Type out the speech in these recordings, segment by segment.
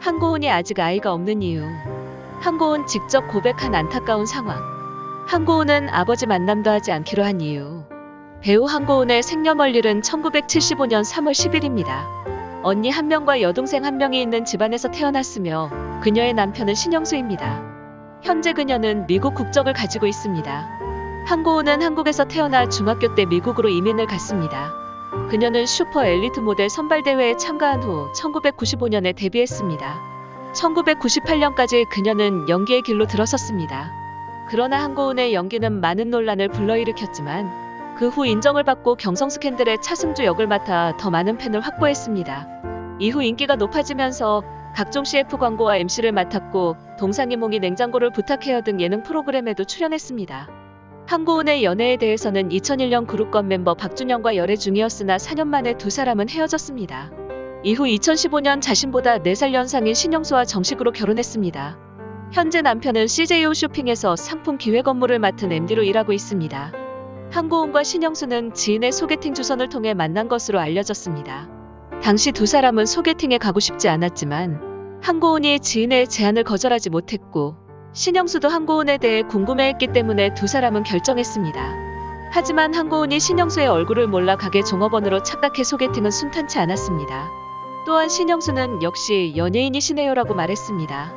한고은이 아직 아이가 없는 이유. 한고은 직접 고백한 안타까운 상황. 한고은은 아버지 만남도 하지 않기로 한 이유. 배우 한고은의 생년월일은 1975년 3월 10일입니다. 언니 한 명과 여동생 한 명이 있는 집안에서 태어났으며 그녀의 남편은 신영수입니다. 현재 그녀는 미국 국적을 가지고 있습니다. 한고은은 한국에서 태어나 중학교 때 미국으로 이민을 갔습니다. 그녀는 슈퍼 엘리트 모델 선발 대회에 참가한 후 1995년에 데뷔했습니다. 1998년까지 그녀는 연기의 길로 들어섰습니다. 그러나 한고은의 연기는 많은 논란을 불러일으켰지만 그 후 인정을 받고 경성 스캔들의 차승주 역을 맡아 더 많은 팬을 확보했습니다. 이후 인기가 높아지면서 각종 CF 광고와 MC를 맡았고 동상이몽이 냉장고를 부탁해요 등 예능 프로그램에도 출연했습니다. 한고은의 연애에 대해서는 2001년 그룹건 멤버 박준영과 열애 중이었으나 4년 만에 두 사람은 헤어졌습니다. 이후 2015년 자신보다 4살 연상인 신영수와 정식으로 결혼했습니다. 현재 남편은 CJO 쇼핑에서 상품 기획 업무를 맡은 MD로 일하고 있습니다. 한고은과 신영수는 지인의 소개팅 주선을 통해 만난 것으로 알려졌습니다. 당시 두 사람은 소개팅에 가고 싶지 않았지만 한고은이 지인의 제안을 거절하지 못했고 신영수도 한고은에 대해 궁금해했기 때문에 두 사람은 결정했습니다. 하지만 한고은이 신영수의 얼굴을 몰라 가게 종업원으로 착각해 소개팅은 순탄치 않았습니다. 또한 신영수는 역시 연예인이시네요라고 말했습니다.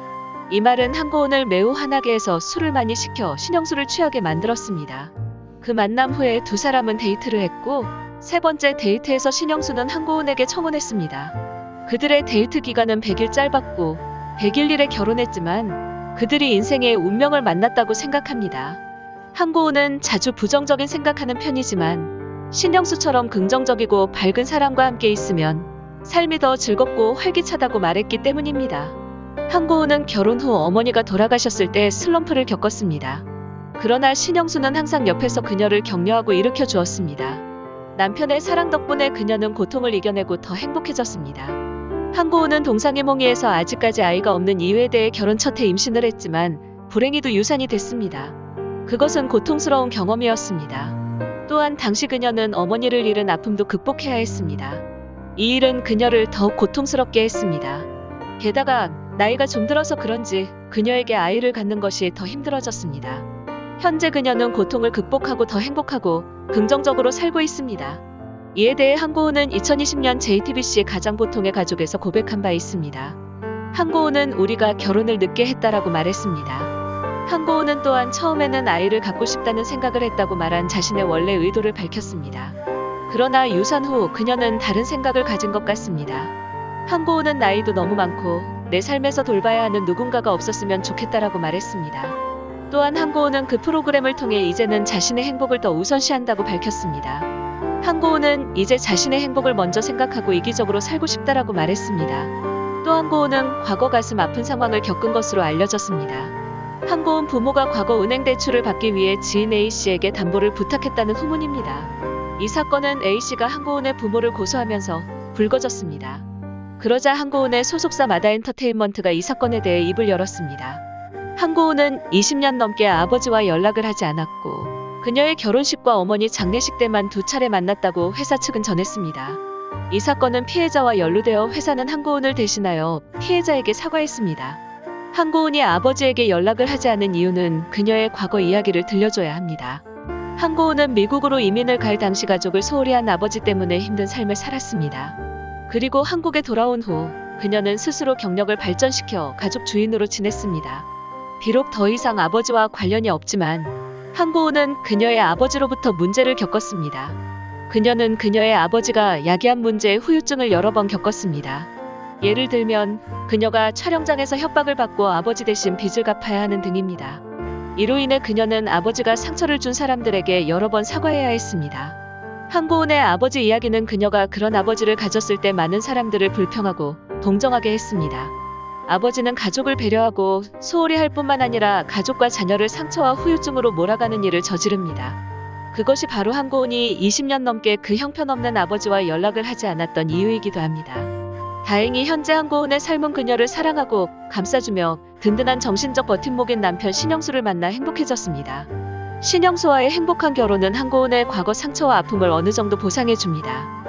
이 말은 한고은을 매우 화나게 해서 술을 많이 시켜 신영수를 취하게 만들었습니다. 그 만남 후에 두 사람은 데이트를 했고 세 번째 데이트에서 신영수는 한고은에게 청혼했습니다. 그들의 데이트 기간은 100일 짧았고 100일 일에 결혼했지만 그들이 인생의 운명을 만났다고 생각합니다. 한고은은 자주 부정적인 생각하는 편이지만 신영수처럼 긍정적이고 밝은 사람과 함께 있으면 삶이 더 즐겁고 활기차다고 말했기 때문입니다. 한고은은 결혼 후 어머니가 돌아가셨을 때 슬럼프를 겪었습니다. 그러나 신영수는 항상 옆에서 그녀를 격려하고 일으켜 주었습니다. 남편의 사랑 덕분에 그녀는 고통을 이겨내고 더 행복해졌습니다. 한고은은 동상이몽이에서 아직까지 아이가 없는 이유에 대해 결혼 첫 해 임신을 했지만 불행히도 유산이 됐습니다. 그것은 고통스러운 경험이었습니다. 또한 당시 그녀는 어머니를 잃은 아픔도 극복해야 했습니다. 이 일은 그녀를 더욱 고통스럽게 했습니다. 게다가 나이가 좀 들어서 그런지 그녀에게 아이를 갖는 것이 더 힘들어졌습니다. 현재 그녀는 고통을 극복하고 더 행복하고 긍정적으로 살고 있습니다. 이에 대해 한고은은 2020년 JTBC 가장 보통의 가족에서 고백한 바 있습니다. 한고은은 우리가 결혼을 늦게 했다라고 말했습니다. 한고은은 또한 처음에는 아이를 갖고 싶다는 생각을 했다고 말한 자신의 원래 의도를 밝혔습니다. 그러나 유산 후 그녀는 다른 생각을 가진 것 같습니다. 한고은은 나이도 너무 많고 내 삶에서 돌봐야 하는 누군가가 없었으면 좋겠다라고 말했습니다. 또한 한고은은 그 프로그램을 통해 이제는 자신의 행복을 더 우선시한다고 밝혔습니다. 한고은은 이제 자신의 행복을 먼저 생각하고 이기적으로 살고 싶다라고 말했습니다. 또 한고은은 과거 가슴 아픈 상황을 겪은 것으로 알려졌습니다. 한고은 부모가 과거 은행 대출을 받기 위해 지인 A씨에게 담보를 부탁했다는 후문입니다. 이 사건은 A씨가 한고은의 부모를 고소하면서 불거졌습니다. 그러자 한고은의 소속사 마다 엔터테인먼트가 이 사건에 대해 입을 열었습니다. 한고은은 20년 넘게 아버지와 연락을 하지 않았고 그녀의 결혼식과 어머니 장례식 때만 두 차례 만났다고 회사 측은 전했습니다. 이 사건은 피해자와 연루되어 회사는 한고은을 대신하여 피해자에게 사과했습니다. 한고은이 아버지에게 연락을 하지 않은 이유는 그녀의 과거 이야기를 들려줘야 합니다. 한고은은 미국으로 이민을 갈 당시 가족을 소홀히 한 아버지 때문에 힘든 삶을 살았습니다. 그리고 한국에 돌아온 후 그녀는 스스로 경력을 발전시켜 가족 주인으로 지냈습니다. 비록 더 이상 아버지와 관련이 없지만 한고은은 그녀의 아버지로부터 문제를 겪었습니다. 그녀는 그녀의 아버지가 야기한 문제에 후유증을 여러 번 겪었습니다. 예를 들면 그녀가 촬영장에서 협박을 받고 아버지 대신 빚을 갚아야 하는 등입니다. 이로 인해 그녀는 아버지가 상처를 준 사람들에게 여러 번 사과해야 했습니다. 한고은의 아버지 이야기는 그녀가 그런 아버지를 가졌을 때 많은 사람들을 불평하고 동정하게 했습니다. 아버지는 가족을 배려하고 소홀히 할 뿐만 아니라 가족과 자녀를 상처와 후유증으로 몰아가는 일을 저지릅니다. 그것이 바로 한고은이 20년 넘게 그 형편없는 아버지와 연락을 하지 않았던 이유이기도 합니다. 다행히 현재 한고은의 삶은 그녀를 사랑하고 감싸주며 든든한 정신적 버팀목인 남편 신영수를 만나 행복해졌습니다. 신영수와의 행복한 결혼은 한고은의 과거 상처와 아픔을 어느 정도 보상해줍니다.